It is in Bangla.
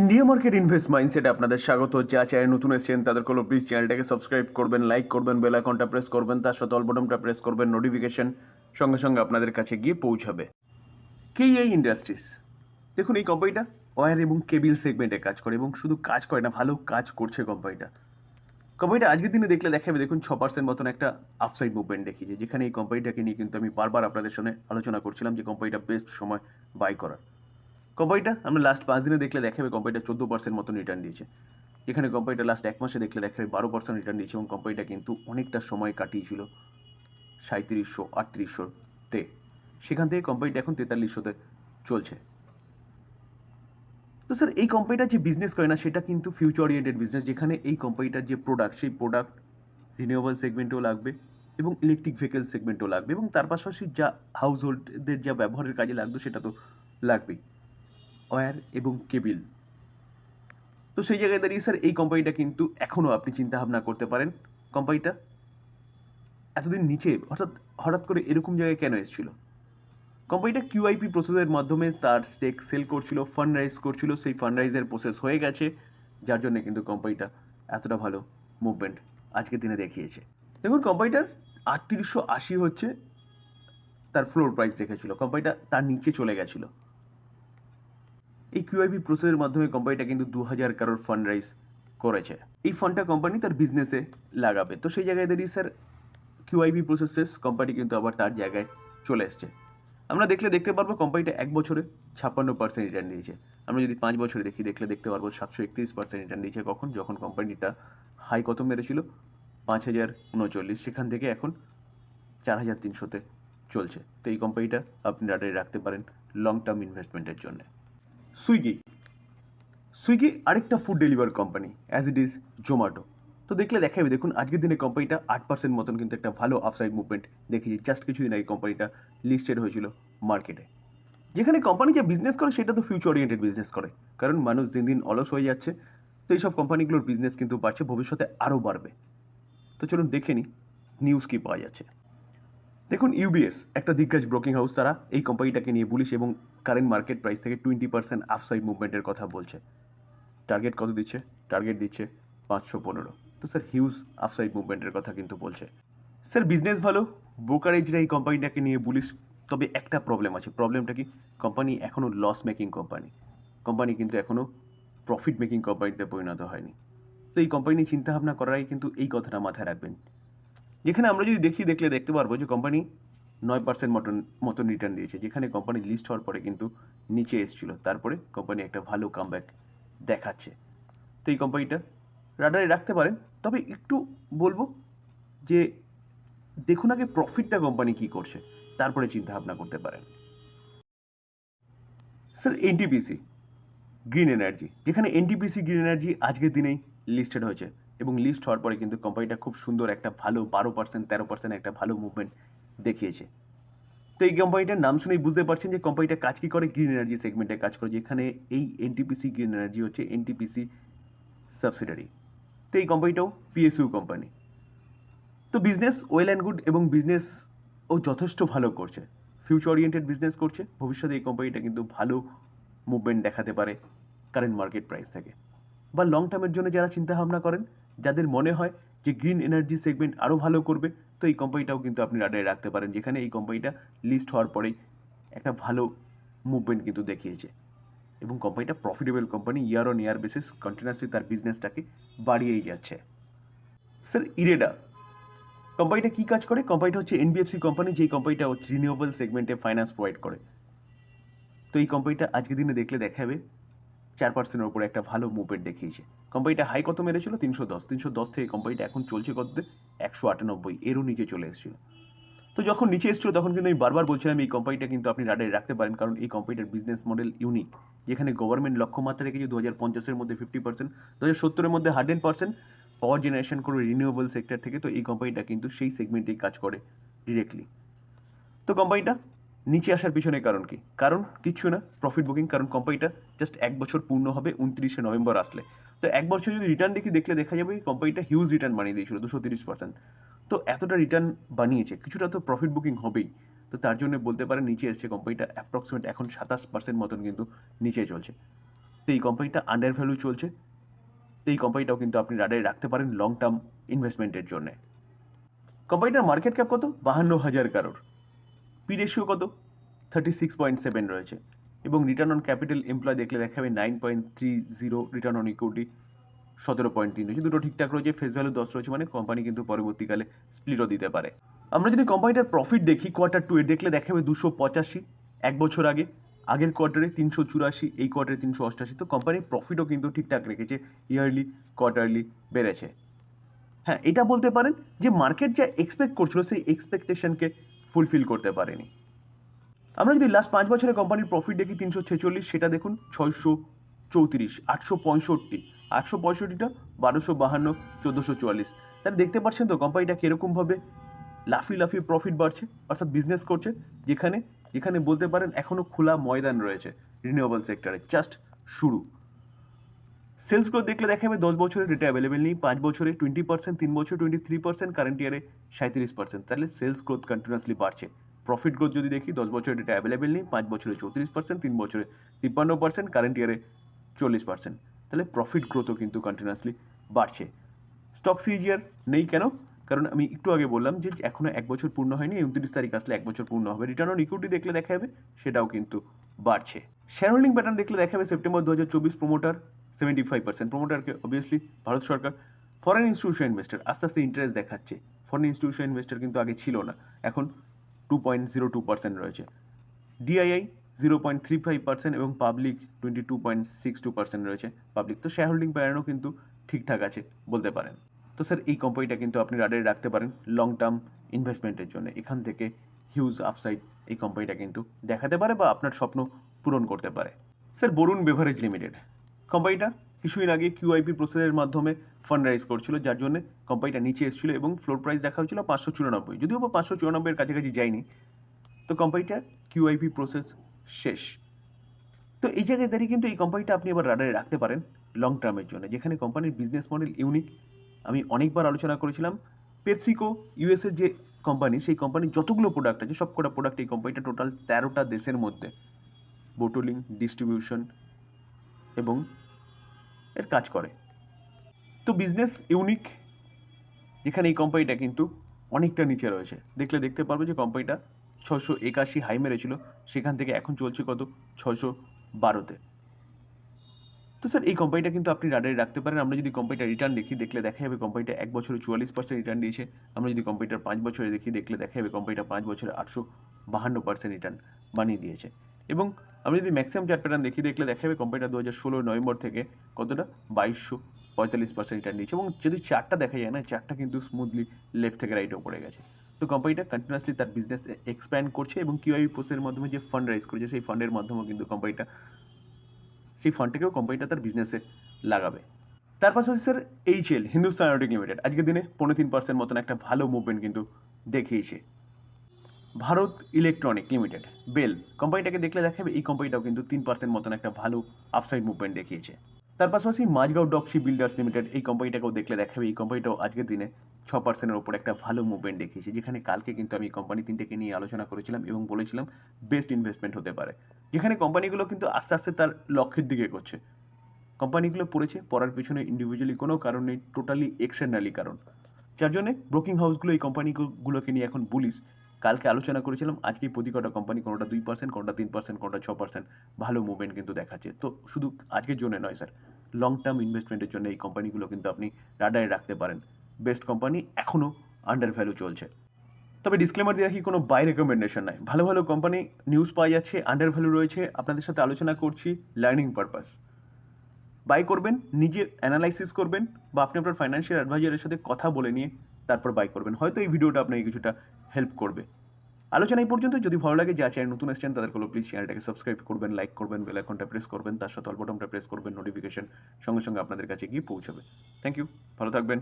ইন্ডিয়া মার্কেট ইনভেস্ট মাইন্ডসেটে আপনাদের স্বাগত। যা চ্যানেল নতুন এসেছেন তাদের কোনো প্লিজ চ্যানেলটাকে সাবস্ক্রাইব করবেন লাইক করবেন বেল আইকনটা প্রেস করবেন, তার সাথে বটনটা প্রেস করবেন নোটিফিকেশন সঙ্গে সঙ্গে আপনাদের কাছে গিয়ে পৌঁছাবে। কে এই ইন্ডাস্ট্রিজ দেখুন, এই কোম্পানিটা ওয়্যার এবং কেবিল সেগমেন্টে কাজ করে এবং শুধু কাজ করে না, ভালো কাজ করছে কোম্পানিটা কোম্পানিটা আজকের দিনে দেখলে দেখাবে, দেখুন, ছ পার্সেন্ট মতন একটা আফসাইড মুভমেন্ট দেখিয়েছে, যেখানে এই কোম্পানিটাকে নিয়ে কিন্তু আমি বারবার আপনাদের সঙ্গে আলোচনা করছিলাম যে কোম্পানিটা বেস্ট সময় বাই করার। কোম্পানিটা আমরা লাস্ট পাঁচ দিনে দেখলে দেখাবে কোম্পানিটা চোদ্দ পার্সেন্ট মতন রিটার্ন দিয়েছে। এখানে কোম্পানিটা লাস্ট এক মাসে দেখলে দেখাবে বারো পার্সেন্ট রিটার্ন দিয়েছে এবং কোম্পানিটা কিন্তু অনেকটা সময় কাটিয়েছিল। সাঁত্রিশশো আটত্রিশশোতে। সেখান থেকে কোম্পানিটা এখন তেতাল্লিশশোতে চলছে। তো স্যার এই কোম্পানিটা যে বিজনেস করে না, সেটা কিন্তু ফিউচার ওরিয়েন্টেড বিজনেস যেখানে এই কোম্পানিটার যে প্রোডাক্ট সেই প্রোডাক্ট রিনিউয়েবল সেগমেন্টেও লাগবে এবং ইলেকট্রিক ভেহিকেল সেগমেন্টও লাগবে এবং তার পাশাপাশি যা হাউস হোল্ডদের যা ব্যবহারের কাজে লাগবে, সেটা তো লাগবেই। ওয়্যার এবং কেবিল। তো সেই জায়গায় দাঁড়িয়ে, স্যার, এই কোম্পানিটা কিন্তু এখনও আপনি চিন্তা ভাবনা করতে পারেন। কোম্পানিটা এতদিন নিচে হঠাৎ হঠাৎ করে এরকম জায়গায় কেন এসেছিল? কোম্পানিটা কিউআইপি প্রসেসের মাধ্যমে তার স্টেক সেল করছিল ফান্ড রাইজ করছিল, সেই ফান্ড রাইজের প্রসেস হয়ে গেছে, যার জন্য কিন্তু কোম্পানিটা এতটা ভালো মুভমেন্ট আজকের দিনে দেখিয়েছে। দেখুন, কোম্পানিটার আটত্রিশশো আশি হচ্ছে তার ফ্লোর প্রাইস রেখেছিল। কোম্পানিটা তার নিচে চলে গেছিল। এই কিউআইপি প্রসেসের মাধ্যমে কোম্পানিটা কিন্তু দু হাজার কারোর ফান্ড রাইজ করেছে। এই ফান্ডটা কোম্পানি তার বিজনেসে লাগাবে। তো সেই জায়গায় দাঁড়িয়ে স্যার কিউআইপি প্রসেস শেষ কোম্পানি কিন্তু আবার তার জায়গায় চলে এসছে। আমরা দেখলে দেখতে পারব কোম্পানিটা এক বছরে ছাপ্পান্ন পার্সেন্ট রিটার্ন দিয়েছে। আমরা যদি পাঁচ বছরে দেখি, দেখলে দেখতে পারব সাতশো একত্রিশ পার্সেন্ট রিটার্ন দিয়েছে কখন? যখন কোম্পানিটা হাই কত মেরেছিল পাঁচ হাজার উনচল্লিশ। সেখান থেকে এখন চার হাজার তিনশোতে চলছে। তো এই কোম্পানিটা আপনি রাডারে রাখতে পারেন লং টার্ম ইনভেস্টমেন্টের জন্য। সুইগি। সুইগি আরেকটা food deliver company as it is Zomato তো দেখলে দেখাবে, দেখুন আজকের দিনে কোম্পানিটা আট পার্সেন্ট মতন কিন্তু একটা ভালো আপসাইড মুভমেন্ট দেখিয়েছি। জাস্ট কিছুদিন আগে কোম্পানিটা লিস্টেড হয়েছিল মার্কেটে যেখানে কোম্পানি যে বিজনেস করে, সেটা তো ফিউচার ওরিয়েন্টেড বিজনেস করে। কারণ মানুষ দিন দিন অলস হয়ে যাচ্ছে। তো এইসব কোম্পানিগুলোর বিজনেস কিন্তু বাড়ছে, ভবিষ্যতে আরও বাড়বে। তো চলুন দেখে নিই নিউজ কী পাওয়া যাচ্ছে। দেখুন ইউবিএস একটা দিগ্গজ ব্রোকিং হাউস, তারা এই কোম্পানিটাকে নিয়ে বুলিশ এবং কারেন্ট মার্কেট প্রাইস থেকে টোয়েন্টি পার্সেন্ট আফসাইড মুভমেন্টের কথা বলছে। টার্গেট কত দিচ্ছে? টার্গেট দিচ্ছে পাঁচশো পনেরো। তো স্যার হিউজ আফসাইড মুভমেন্টের কথা কিন্তু বলছে। স্যার বিজনেস ভালো ব্রোকারেজরা এই কোম্পানিটাকে নিয়ে বুলিশ তবে একটা প্রবলেম আছে। প্রবলেমটা কি? কোম্পানি এখনও লস মেকিং কোম্পানি। কোম্পানি কিন্তু এখনও প্রফিট মেকিং কোম্পানিতে পরিণত হয়নি। তো এই কোম্পানি নিয়ে চিন্তাভাবনা করাই কিন্তু এই কথাটা মাথায় রাখবেন। যেখানে আমরা যদি দেখি, দেখলে দেখতে পারব যে কোম্পানি নয় পার্সেন্ট মতন মতন রিটার্ন দিয়েছে। যেখানে কোম্পানি লিস্ট হওয়ার পরে কিন্তু নিচে এসেছিল। তারপরে কোম্পানি একটা ভালো কামব্যাক দেখাচ্ছে। তো এই কোম্পানিটা রাডারে রাখতে পারেন। তবে একটু বলব যে, দেখুন আগে প্রফিটটা কোম্পানি কী করছে। তারপরে চিন্তা ভাবনা করতে পারেন। স্যার এনটিপিসি গ্রিন এনার্জি যেখানে এনটিপিসি গ্রিন এনার্জি আজকের দিনেই লিস্টেড হয়েছে। এবং লিস্ট হওয়ার পরে কিন্তু কোম্পানিটা খুব সুন্দর একটা ভালো বারো পার্সেন্ট তেরো পার্সেন্ট একটা ভালো মুভমেন্ট দেখিয়েছে। তো এই কোম্পানিটার নাম শুনেই বুঝতে পারছেন যে কোম্পানিটা কাজ কী করে? গ্রিন এনার্জি সেগমেন্টে কাজ করে, যেখানে এই এনটিপিসি গ্রিন এনার্জি হচ্ছে এনটিপিসি সাবসিডারি তো এই কোম্পানিটাও পিএসইউ কোম্পানি তো বিজনেস ওয়েল অ্যান্ড গুড এবং বিজনেস ও যথেষ্ট ভালো করছে। ফিউচার ওরিয়েন্টেড বিজনেস করছে। ভবিষ্যতে এই কোম্পানিটা কিন্তু ভালো মুভমেন্ট দেখাতে পারে কারেন্ট মার্কেট প্রাইস থেকে। বা লং টার্মের জন্য যারা চিন্তাভাবনা করেন, যাদের মনে হয় যে গ্রিন এনার্জি সেগমেন্ট আরও ভালো করবে, তো এই কোম্পানিটাও কিন্তু আপনি রাডারে রাখতে পারেন। যেখানে এই কোম্পানিটা লিস্ট হওয়ার পরেই একটা ভালো মুভমেন্ট কিন্তু দেখিয়েছে। এবং কোম্পানিটা profitable company year on year basis continuously তার বিজনেসটাকে বাড়িয়েই যাচ্ছে। স্যার ইরেডা কোম্পানিটা কী কাজ করে? কোম্পানিটা হচ্ছে এনবিএফসি কোম্পানি যেই কোম্পানিটা হচ্ছে রিনিউয়েবল সেগমেন্টে ফাইন্যান্স প্রোভাইড করে। তো এই কোম্পানিটা আজকের দিনে দেখলে দেখাবে চার পার্সেন্টের উপরে একটা ভালো মুভমেন্ট দেখিয়েছে। কোম্পানিটা হাই কত মেরেছিল? তিনশো দশ। তিনশো দশ থেকে কোম্পানিটা এখন চলছে কত একশো আটানব্বই। এরও নিচে চলে এসেছিল। তো যখন নিচে এসেছিল, তখন কিন্তু আমি বারবার বলছিলাম, এই কোম্পানিটা কিন্তু আপনি রাডারে রাখতে পারেন, কারণ এই কোম্পানিটার বিজনেস মডেল ইউনিক যেখানে গভর্নমেন্ট লক্ষ্যমাত্রা রেখেছে দু হাজার পঞ্চাশের মধ্যে ফিফটি পার্সেন্ট দু হাজার সত্তরের মধ্যে হান্ড্রেড পার্সেন্ট পাওয়ার জেনারেশন করে রিনিউয়েবল সেক্টর থেকে, তো এই কোম্পানিটা কিন্তু সেই সেগমেন্টেই কাজ করে ডিরেক্টলি তো কোম্পানিটা নিচে আসার পিছনে কারণ কি? কারণ কিচ্ছু না প্রফিট বুকিং কারণ কোম্পানিটা জাস্ট এক বছর পূর্ণ হবে, উনত্রিশে নভেম্বর আসলে। তো এক বছর যদি রিটার্ন দেখি, দেখলে দেখা যাবে কোম্পানিটা হিউজ রিটার্ন বানিয়ে দিয়েছিল, দুশো তিরিশ পার্সেন্ট তো এতটা রিটার্ন বানিয়েছে, কিছুটা তো প্রফিট বুকিং হবেই। তো তার জন্য বলতে পারেন নিচে এসছে কোম্পানিটা অ্যাপ্রক্সিমেট এখন সাতাশ পার্সেন্ট মতন কিন্তু নিচে চলছে। তো এই কোম্পানিটা আন্ডার ভ্যালু চলছে। তো এই কোম্পানিটাও কিন্তু আপনি রাডারে রাখতে পারেন লং টার্ম ইনভেস্টমেন্টের জন্যে। কোম্পানিটার মার্কেট ক্যাপ কত? বাহান্ন হাজার কারোর। পি রেশিও কত? থার্টি সিক্স পয়েন্ট সেভেন রয়েছে। এবং রিটার্ন অন ক্যাপিটাল এমপ্লয় দেখলে দেখাবে nine point three zero return on equity সতেরো পয়েন্ট তিন। রয়েছে দুটো ঠিকঠাক রয়েছে ফেস ভ্যালু দশ রয়েছে মানে কোম্পানি কিন্তু পরবর্তীকালে স্প্লিটও দিতে পারে। আমরা যদি কোম্পানিটার প্রফিট দেখি কোয়ার্টার টু এর দেখলে দেখাবে দুশো পঁচাশি এক বছর আগে, আগের কোয়ার্টারে তিনশো চুরাশি, এই কোয়ার্টারে তিনশো অষ্টাশি। তো কোম্পানির প্রফিটও কিন্তু ঠিকঠাক রেখেছে ইয়ারলি কোয়ার্টারলি বেড়েছে। হ্যাঁ এটা বলতে পারেন যে মার্কেট যা এক্সপেক্ট করছিল, সেই এক্সপেকটেশনকে ফুলফিল করতে পারেনি। আমরা যদি লাস্ট পাঁচ বছরে কোম্পানির প্রফিট দেখি তিনশো ছেচল্লিশ, সেটা দেখুন ছয়শো চৌত্রিশ, আটশো পঁয়ষট্টি, আটশো পঁয়ষট্টিটা বারোশো বাহান্ন, চোদ্দোশো চুয়াল্লিশ। তাহলে দেখতে পাচ্ছেন তো কোম্পানিটা কীরকমভাবে লাফি লাফি প্রফিট বাড়ছে, অর্থাৎ বিজনেস করছে, যেখানে যেখানে বলতে পারেন এখনও খোলা ময়দান রয়েছে রিনিউয়েবল সেক্টরে জাস্ট শুরু। সেলস গ্রোথ দেখলে দেখা যাবে দশ বছরের ডেটা অ্যাভেলেবেল নেই, পাঁচ বছরে টোয়েন্টি পার্সেন্ট তিন বছরে টোয়েন্টি থ্রি পার্সেন্ট কারেন্ট ইয়ারে সাঁত্রিশ পার্সেন্ট তাহলে সেলস গ্রোথ কন্টিনিউসলি বাড়ছে। প্রফিট গ্রোথ যদি দেখি, দশ বছরের ডেটা অ্যাভেলেবেল নেই, পাঁচ বছরে চৌত্রিশ পার্সেন্ট তিন বছরে তিপ্পান্ন পার্সেন্ট কারেন্ট ইয়ারে চল্লিশ পার্সেন্ট তাহলে প্রফিট গ্রোথও কিন্তু কন্টিনিউসলি বাড়ছে। স্টক সিজিআর নেই কেন? কারণ আমি একটু আগে বললাম যে এখনও এক বছর পূর্ণ হয়নি উনত্রিশ তারিখ আসলে এক বছর পূর্ণ হবে। রিটার্ন অন ইকুইটি দেখলে দেখা যাবে সেটাও কিন্তু বাড়ছে। শেয়ার হোল্ডিং প্যাটার্ন দেখলে দেখা যাবে সেপ্টেম্বর দু হাজার চব্বিশ প্রোমোটার সেভেন্টি ফাইভ পার্সেন্ট প্রোমোটারকে অবভিয়াসলি ভারত সরকার। ফরেন ইনস্টিটিউশন ইনভেস্টার আস্তে আস্তে ইন্টারেস্ট দেখাচ্ছে। ফরেন ইনস্টিটিউশন ইনভেস্টার কিন্তু আগে ছিল না, এখন two point zero two percent রয়েছে। DII zero point three five percent এবং public twenty two point six two percent রয়েছে। পাবলিক তো শেয়ার হোল্ডিং প্যাটার্নও কিন্তু ঠিকঠাক আছে বলতে পারেন। তো স্যার এই কোম্পানিটা কিন্তু আপনি রাডারে রাখতে পারেন লং টার্ম ইনভেস্টমেন্টের জন্য। এখান থেকে হিউজ আপসাইড এই কোম্পানিটা কিন্তু দেখাতে পারে বা আপনার স্বপ্ন পূরণ করতে পারে। স্যার বরুণ বেভারেজ লিমিটেড কোম্পানিটা কিছুদিন আগে কিউআইপি প্রসেসের মাধ্যমে ফান্ড রাইজ করছিল, যার জন্য কোম্পানিটা নিচে এসেছিল এবং ফ্লোর প্রাইস দেখা হয়েছিল পাঁচশো চুরানব্বই। যদিও বা পাঁচশো চুরানব্বইয়ের কাছাকাছি যায়নি, তো কোম্পানিটার কিউআইপি প্রসেস শেষ। তো এই জায়গায় দাঁড়িয়ে কিন্তু এই কোম্পানিটা আপনি এবার রাডারে রাখতে পারেন লং টার্মের জন্য। যেখানে কোম্পানির বিজনেস মডেল ইউনিক আমি অনেকবার আলোচনা করেছিলাম পেপসিকো ইউএসের যে কোম্পানি, সেই কোম্পানির যতগুলো প্রোডাক্ট আছে সব কটা প্রোডাক্ট এই কোম্পানিটা টোটাল তেরোটা দেশের মধ্যে। বোটলিং ডিস্ট্রিবিউশন এবং এর কাজ করে। তো বিজনেস ইউনিক যেখানে এই কোম্পানিটা কিন্তু অনেকটা নিচে রয়েছে। দেখলে দেখতে পারবে যে কোম্পানিটা ছশো একাশি হাই মেরেছিল, সেখান থেকে এখন চলছে কত? ছশো বারোতে। তো স্যার এই কোম্পানিটা কিন্তু আপনি রাডারে রাখতে পারেন। আমরা যদি কোম্পানিটা রিটার্ন দেখি, দেখলে দেখা যাবে কোম্পানিটা এক বছরে চুয়াল্লিশ পার্সেন্ট রিটার্ন দিয়েছে। আমরা যদি কোম্পানিটার পাঁচ বছরে দেখি, দেখলে দেখা যাবে কোম্পানিটা পাঁচ বছরে আটশো বাহান্ন পার্সেন্ট রিটার্ন বানিয়ে দিয়েছে। এবং আমি যদি ম্যাক্সিমাম চার্ট প্যাটার্ন দেখি, দেখলে দেখা যাবে কোম্পানিটা দু হাজার ষোলো নভেম্বর থেকে কতটা? বাইশশো পঁয়তাল্লিশ পার্সেন্ট রিটার্ন দিয়েছে এবং যদি চারটা দেখা যায় না চারটা কিন্তু স্মুথলি লেফট থেকে রাইটে পড়ে গেছে। তো কোম্পানিটা কন্টিনিউসলি তার বিজনেস এক্সপ্যান্ড করছে এবং কিউআই পোস্টের মাধ্যমে যে ফান্ড রাইজ করেছে, সেই ফান্ডের মাধ্যমেও কিন্তু কোম্পানিটা সেই ফান্ডটাকেও কোম্পানিটা তার বিজনেসে লাগাবে। তার পাশাপাশি sir H L Hindustan aeronautics limited আজকের দিনে পনেরো তিন পার্সেন্ট মতন একটা ভালো মুভমেন্ট কিন্তু দেখিয়েছে। ভারত ইলেকট্রনিক লিমিটেড, বেল, কোম্পানিটাকে দেখলে দেখাবে এই কোম্পানিটাও কিন্তু তিন পার্সেন্ট মতন একটা ভালো আপসাইড মুভমেন্ট দেখিয়েছে। তার পাশাপাশি মাঝগাঁও ডকশি বিল্ডার্স লিমিটেড এই কোম্পানিটাকেও দেখলে দেখাবে, এই কোম্পানিটাও আজকের দিনে ছ পার্সেন্টের ওপর একটা ভালো মুভমেন্ট দেখিয়েছে, যেখানে কালকে কিন্তু আমি কোম্পানি তিনটেকে নিয়ে আলোচনা করেছিলাম এবং বলেছিলাম বেস্ট ইনভেস্টমেন্ট হতে পারে। যেখানে কোম্পানিগুলো কিন্তু আস্তে আস্তে তার লক্ষ্যের দিকে করছে কোম্পানিগুলো পড়েছে, পড়ার পিছনে ইন্ডিভিজুয়ালি কোনো কারণ নেই টোটালি এক্সটার্নালি কারণ। যার জন্যে ব্রোকিং হাউসগুলো এই কোম্পানিগুলোকে নিয়ে এখন বলিস কালকে আলোচনা করেছিলাম আজকে প্রতি কটা কোম্পানি কোনোটা দুই পার্সেন্ট কোনোটা তিন পার্সেন্ট কোনোটা ছ পার্সেন্ট ভালো মুভমেন্ট কিন্তু দেখাচ্ছে। তো শুধু আজকের জন্য নয় স্যার লং টার্ম ইনভেস্টমেন্টের জন্য এই কোম্পানিগুলো কিন্তু আপনি রাডারে রাখতে পারেন। বেস্ট কোম্পানি এখনও আন্ডার ভ্যালু চলছে। তবে ডিসক্লেমার দিয়ে রাখি কোনো বাই রেকমেন্ডেশন নাই। ভালো ভালো কোম্পানি নিউজ পাওয়া যাচ্ছে আন্ডার ভ্যালু রয়েছে, আপনাদের সাথে আলোচনা করছি লার্নিং পারপাস বাই করবেন, নিজে অ্যানালাইসিস করবেন বা আপনি আপনার ফাইন্যান্সিয়াল অ্যাডভাইজারের সাথে কথা বলে নিয়ে তারপর বাই করবেন। হয়তো এই ভিডিওটা আপনাকে কিছুটা হেল্প করবে। আলোচনা এই পর্যন্ত যদি ভালো লাগে যা চ্যানেল নতুন এসছেন তাদের কোনো প্লিজ চ্যানেলটাকে সাবস্ক্রাইব করবেন লাইক করবেন বেল আইকনটা প্রেস করবেন, তার সাথে অল বটনটা প্রেস করবেন নোটিফিকেশন সঙ্গে সঙ্গে আপনাদের কাছে গিয়ে পৌঁছাবে। থ্যাংক ইউ ভালো থাকবেন।